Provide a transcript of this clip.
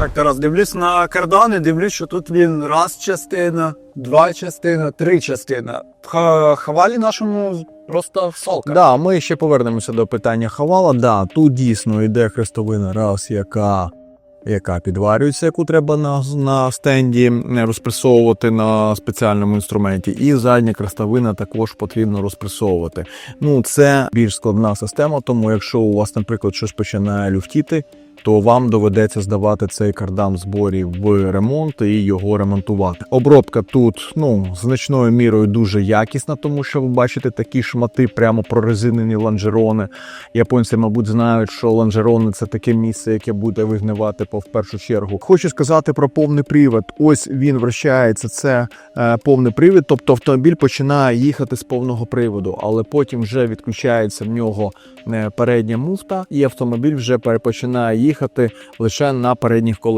Так, Тарас, дивлюсь на кардани, дивлюсь, що тут він раз частина, два частина, три частина. В хавалі нашому просто солка. Да, ми ще повернемося до питання хавала. Да, тут дійсно йде хрестовина раз, яка, яка підварюється, яку треба на, на стенді розпресовувати на спеціальному інструменті. І задня хрестовина також потрібно розпресовувати. Ну, це більш складна система, тому якщо у вас, наприклад, щось починає люфтіти, то вам доведеться здавати цей кардан в зборі в ремонт і його ремонтувати. Обробка тут ну значною мірою дуже якісна, тому що ви бачите такі шмати, прямо прорезинені лонжерони. Японці, мабуть, знають, що лонжерони це таке місце, яке буде вигнивати по в першу чергу. Хочу сказати про повний привід. Ось він вращається. Це е, повний привід, тобто автомобіль починає їхати з повного приводу, але потім вже відключається в нього е, передня муфта, і автомобіль вже пере- починає їхати лише на передніх колесах.